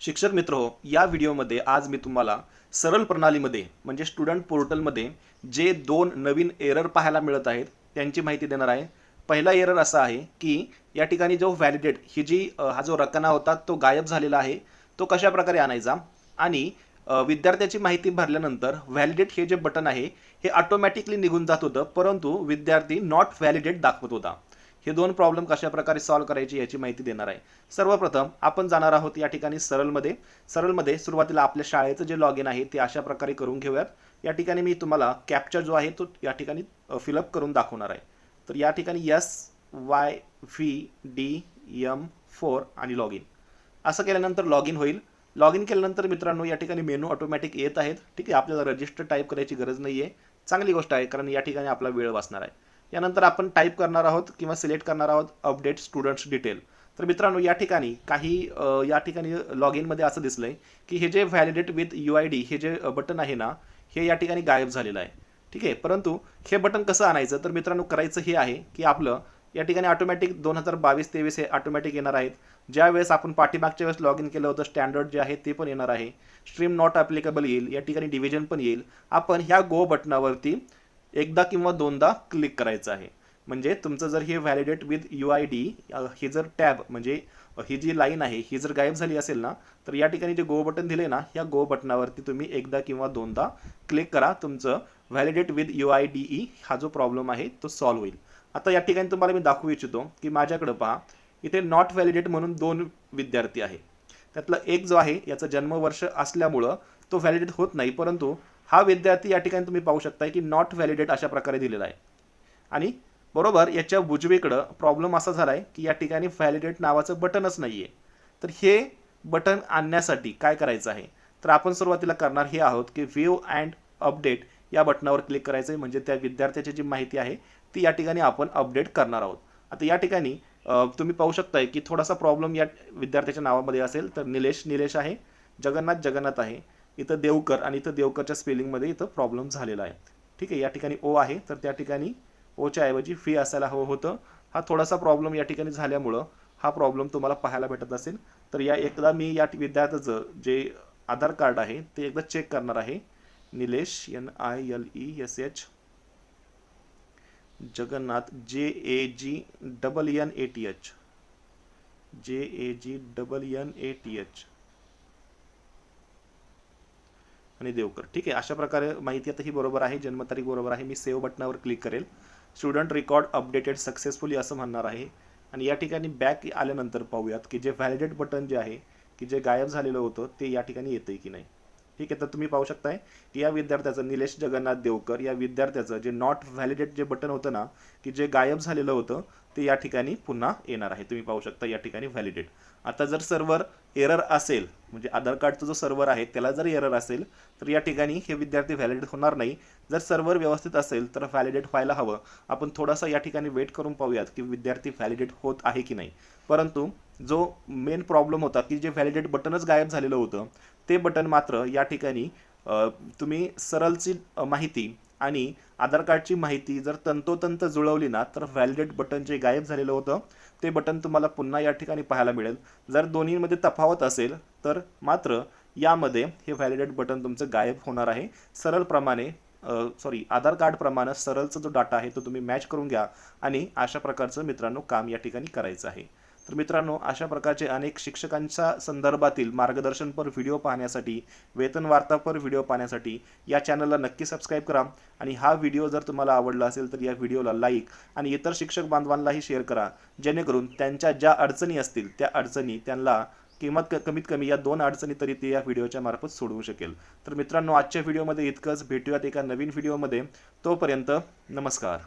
शिक्षक मित्र हो या व्हिडिओमध्ये आज मी तुम्हाला सरळ प्रणालीमध्ये म्हणजे स्टुडंट पोर्टलमध्ये जे दोन नवीन एरर पाहायला मिळत आहेत त्यांची माहिती देणार आहे. पहिला एरर असा आहे की या ठिकाणी जो व्हॅलिडेट ही जी हा जो रकाना होता तो गायब झालेला आहे. तो कशा प्रकारे आणायचा? आणि विद्यार्थ्याची माहिती भरल्यानंतर व्हॅलिडेट हे जे बटन आहे हे ऑटोमॅटिकली निघून जात होतं परंतु विद्यार्थी नॉट व्हॅलिडेट दाखवत होता. हे दोन प्रॉब्लेम कशा प्रकारे सॉल्व्ह करायची याची माहिती देणार आहे. सर्वप्रथम आपण जाणार आहोत या ठिकाणी सरळमध्ये सरळमध्ये सुरुवातीला आपल्या शाळेचं जे लॉग इन आहे ते अशा प्रकारे करून घेऊयात. या ठिकाणी मी तुम्हाला कॅप्चा जो आहे तो या ठिकाणी फिलअप करून दाखवणार आहे. तर या ठिकाणी S Y V D M four आणि लॉग इन असं केल्यानंतर लॉग इन होईल. लॉग इन केल्यानंतर मित्रांनो या ठिकाणी मेनू ऑटोमॅटिक येत आहेत. ठीक आहे आपल्याला रजिस्टर टाईप करायची गरज नाही आहे चांगली गोष्ट आहे कारण या ठिकाणी आपला वेळ वाचणार आहे. यानंतर आपण टाईप करणार आहोत किंवा सिलेक्ट करणार आहोत अपडेट स्टुडंट्स डिटेल तर मित्रांनो या ठिकाणी काही या ठिकाणी लॉग इनमध्ये असं दिसलंय की हे जे validate with U I D हे जे बटन आहे ना हे या ठिकाणी गायब झालेलं आहे. ठीक आहे? परंतु हे बटन कसं आणायचं? तर मित्रांनो करायचं हे आहे की आपलं या ठिकाणी ऑटोमॅटिक दोन हजार बावीस तेवीस हे ऑटोमॅटिक येणार आहेत. ज्या वेळेस आपण पाठीमागच्या वेळेस लॉग इन केलं होतं स्टँडर्ड जे आहे ते पण येणार आहे. स्ट्रीम नॉट ॲप्लिकेबल येईल. या ठिकाणी डिव्हिजन पण येईल. आपण ह्या गो बटनावरती एकदा किंवा दोनदा क्लिक करायचं आहे. म्हणजे तुमचं जर हे validate with U I D हे जर टॅब म्हणजे ही जी लाईन आहे ही जर गायब झाली असेल ना तर या ठिकाणी जे गो बटन दिले ना या गो बटनावरती तुम्ही एकदा किंवा दोनदा क्लिक करा. तुमचं validate with U I D E हा जो प्रॉब्लेम आहे तो सॉल्व्ह होईल. आता या ठिकाणी तुम्हाला मी दाखवू इच्छितो की माझ्याकडं पहा इथे नॉट व्हॅलिडेट म्हणून दोन विद्यार्थी आहे. त्यातला एक जो आहे याचं जन्मवर्ष असल्यामुळं तो व्हॅलिडेट होत नाही परंतु हा विद्यार्थी या ठिकाणी तुम्ही पाहू शकताय की नॉट व्हॅलिडेट अशा प्रकारे दिलेला आहे. आणि बरोबर याच्या उजवीकडं प्रॉब्लेम असा झाला आहे की या ठिकाणी व्हॅलिडेट नावाचं बटनच नाही आहे तर हे बटन आणण्यासाठी काय करायचं आहे? तर आपण सुरुवातीला करणार हे आहोत की व्ह्यू अँड अपडेट या बटनावर क्लिक करायचं आहे म्हणजे त्या विद्यार्थ्याची जी माहिती आहे ती या ठिकाणी आपण अपडेट करणार आहोत. आता या ठिकाणी तुम्ही पाहू शकताय की थोडासा प्रॉब्लेम या विद्यार्थ्याच्या नावामध्ये असेल तर निलेश निलेश आहे. जगन्नाथ जगन्नाथ आहे. इथं देवकर आणि इथं देवकरच्या स्पेलिंगमध्ये इथं प्रॉब्लेम झालेला आहे. ठीक आहे या ठिकाणी ओ आहे तर त्या ठिकाणी ओच्या ऐवजी फी असायला हवं होतं. हा थोडासा प्रॉब्लेम या ठिकाणी झाल्यामुळं हा प्रॉब्लेम तुम्हाला पाहायला भेटत असेल. तर या एकदा मी या विद्यार्थ्याचं जे आधार कार्ड आहे ते एकदा चेक करणार आहे. Nilesh N I L E S H Jagannath J A G double N A T H J A G double N A T H आणि देवकर. ठीक आहे अशा प्रकारे माहिती आता ही बरोबर आहे जन्मतारीख बरोबर आहे मी सेव्ह बटनावर क्लिक करेल. स्टुडंट रेकॉर्ड अपडेटेड सक्सेसफुली असं म्हणणार आहे. आणि या ठिकाणी बॅक आल्यानंतर पाहूयात की जे व्हॅलिडेट बटन जे आहे की जे गायब झालेलं होतं ते या ठिकाणी येतंय की नाही. ठीक आहे तर तुम्ही पाहू शकताय की या विद्यार्थ्याचं निलेश जगन्नाथ देवकर या विद्यार्थ्याचं जे नॉट व्हॅलिडेट जे बटन होतं ना की जे गायब झालेलं होतं ते या ठिकाणी पुन्हा येणार आहे. तुम्ही पाहू शकता या ठिकाणी व्हॅलिडेट आता जर सर्व्हर एरर असेल म्हणजे आधार कार्डचा जो सर्व्हर आहे त्याला जर एरर असेल तर या ठिकाणी हे विद्यार्थी व्हॅलिडेट होणार नाही. जर सर्व्हर व्यवस्थित असेल तर व्हॅलिडेट व्हायला हवं. आपण थोडासा या ठिकाणी वेट करून पाहूयात की विद्यार्थी व्हॅलिडेट होत आहे की नाही. परंतु जो मेन प्रॉब्लेम होता की जे व्हॅलिडेट बटनच गायब झालेलं होतं ते बटन मात्र या ठिकाणी तुम्ही सरलची माहिती आणि आधार कार्डची माहिती जर तंतोतंत जुळवली ना तर व्हॅलिडेट बटन जे गायब झालेलं होतं ते बटन तुम्हाला पुन्हा या ठिकाणी पाहायला मिळेल. जर दोन्हीमध्ये तफावत असेल तर मात्र यामध्ये हे व्हॅलिडेट बटन तुमचं गायब होणार आहे. सरळप्रमाणे सॉरी आधार कार्डप्रमाणे सरळचा जो डाटा आहे तो तुम्ही मॅच करून घ्या आणि अशा प्रकारचं मित्रांनो काम या ठिकाणी करायचं आहे. तर मित्रांनो अशा प्रकारचे अनेक शिक्षकांच्या संदर्भातील मार्गदर्शनपर व्हिडिओ पाहण्यासाठी वेतन वार्तापर व्हिडिओ पाहण्यासाठी या चॅनलला नक्की सबस्क्राईब करा. आणि हा व्हिडिओ जर तुम्हाला आवडला असेल तर या व्हिडिओला लाईक आणि इतर शिक्षक बांधवांनाही शेअर करा. जेणेकरून त्यांच्या ज्या अडचणी असतील त्या अडचणी त्यांना किंमत क- कमीत कमी या दोन अडचणी तरी ते या व्हिडिओच्या मार्फत सोडवू शकेल. तर मित्रांनो आजच्या व्हिडिओमध्ये इतकंच. भेटूयात एका नवीन व्हिडिओमध्ये तोपर्यंत नमस्कार.